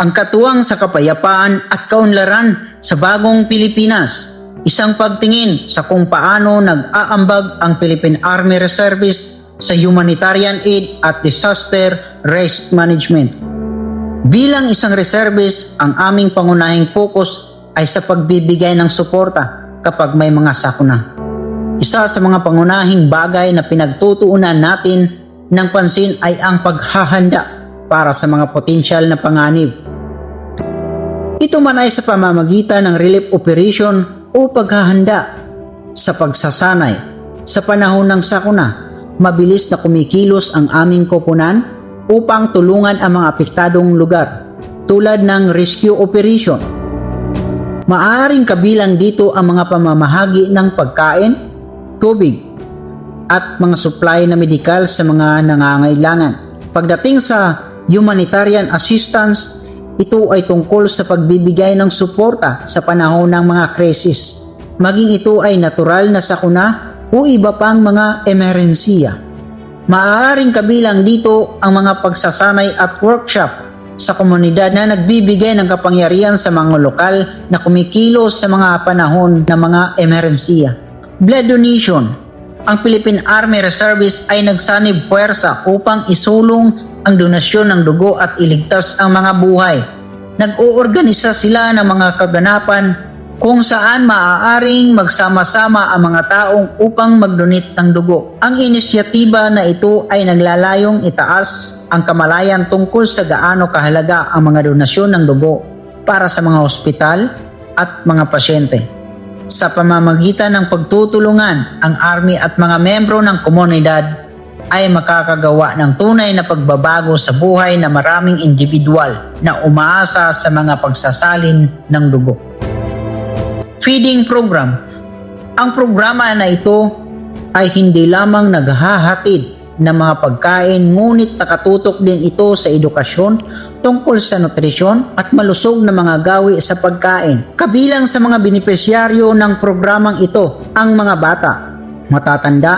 ang katuwang sa kapayapaan at kaunlaran sa bagong Pilipinas. Isang pagtingin sa kung paano nag-aambag ang Philippine Army Reservist sa humanitarian aid at disaster risk management. Bilang isang reservist, ang aming pangunahing focus ay sa pagbibigay ng suporta kapag may mga sakuna. Isa sa mga pangunahing bagay na pinagtutuunan natin ng pansin ay ang paghahanda para sa mga potensyal na panganib. Ito man ay sa pamamagitan ng relief operation o paghahanda sa pagsasanay. Sa panahon ng sakuna, mabilis na kumikilos ang aming koponan upang tulungan ang mga apektadong lugar tulad ng rescue operation. Maaaring kabilang dito ang mga pamamahagi ng pagkain, tubig, at mga supply na medikal sa mga nangangailangan. Pagdating sa humanitarian assistance, ito ay tungkol sa pagbibigay ng suporta sa panahon ng mga krisis. Maging ito ay natural na sakuna o iba pang mga emerhensiya. Maaaring kabilang dito ang mga pagsasanay at workshop sa komunidad na nagbibigay ng kapangyarihan sa mga lokal na kumikilos sa mga panahon ng mga emerhensiya. Blood donation. Ang Philippine Army Reservists ay nagsanib puwersa upang isulong ang donasyon ng dugo at iligtas ang mga buhay. Nag-oorganisa sila ng mga kaganapan kung saan maaaring magsama-sama ang mga taong upang magdonate ng dugo. Ang inisyatiba na ito ay naglalayong itaas ang kamalayan tungkol sa gaano kahalaga ang mga donasyon ng dugo para sa mga ospital at mga pasyente. Sa pamamagitan ng pagtutulungan, ang army at mga membro ng komunidad ay makakagawa ng tunay na pagbabago sa buhay na maraming individual na umaasa sa mga pagsasalin ng dugo. Feeding Program Ang programa na ito ay hindi lamang naghahatid ng mga pagkain ngunit nakatutok din ito sa edukasyon tungkol sa nutrisyon at malusog na mga gawi sa pagkain. Kabilang sa mga benepisyaryo ng programang ito ang mga bata, matatanda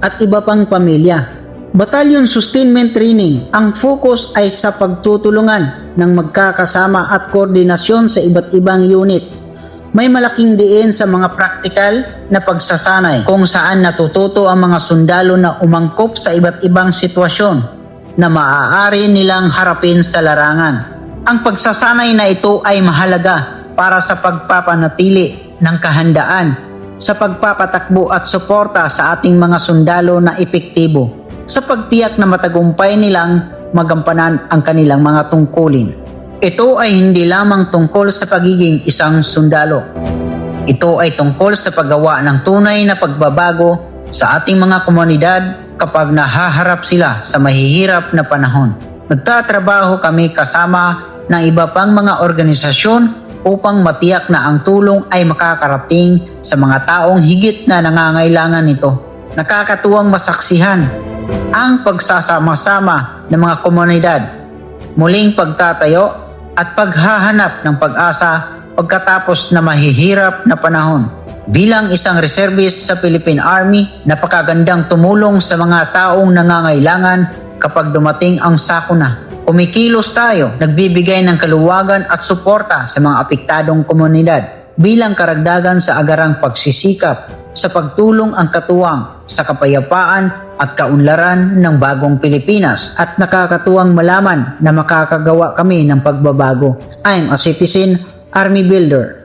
at iba pang pamilya. Battalion Sustainment Training, ang focus ay sa pagtutulungan ng magkakasama at koordinasyon sa iba't ibang unit may malaking diin sa mga praktikal na pagsasanay kung saan natututo ang mga sundalo na umangkop sa iba't ibang sitwasyon na maaari nilang harapin sa larangan. Ang pagsasanay na ito ay mahalaga para sa pagpapanatili ng kahandaan sa pagpapatakbo at suporta sa ating mga sundalo na epektibo sa pagtiyak na matagumpay nilang magampanan ang kanilang mga tungkulin. Ito ay hindi lamang tungkol sa pagiging isang sundalo. Ito ay tungkol sa paggawa ng tunay na pagbabago sa ating mga komunidad kapag nahaharap sila sa mahihirap na panahon. Nagtatrabaho kami kasama ng iba pang mga organisasyon upang matiyak na ang tulong ay makakarating sa mga taong higit na nangangailangan nito. Nakakatuwang masaksihan ang pagsasama-sama ng mga komunidad, muling pagtatayo at paghahanap ng pag-asa pagkatapos na mahihirap na panahon. Bilang isang reservist sa Philippine Army, napakagandang tumulong sa mga taong nangangailangan kapag dumating ang sakuna. Kumikilos tayo, nagbibigay ng kaluwagan at suporta sa mga apektadong komunidad bilang karagdagan sa agarang pagsisikap sa pagtulong ang katuwang sa kapayapaan at kaunlaran ng bagong Pilipinas at nakakatuwang malaman na makakagawa kami ng pagbabago. I'm a citizen army builder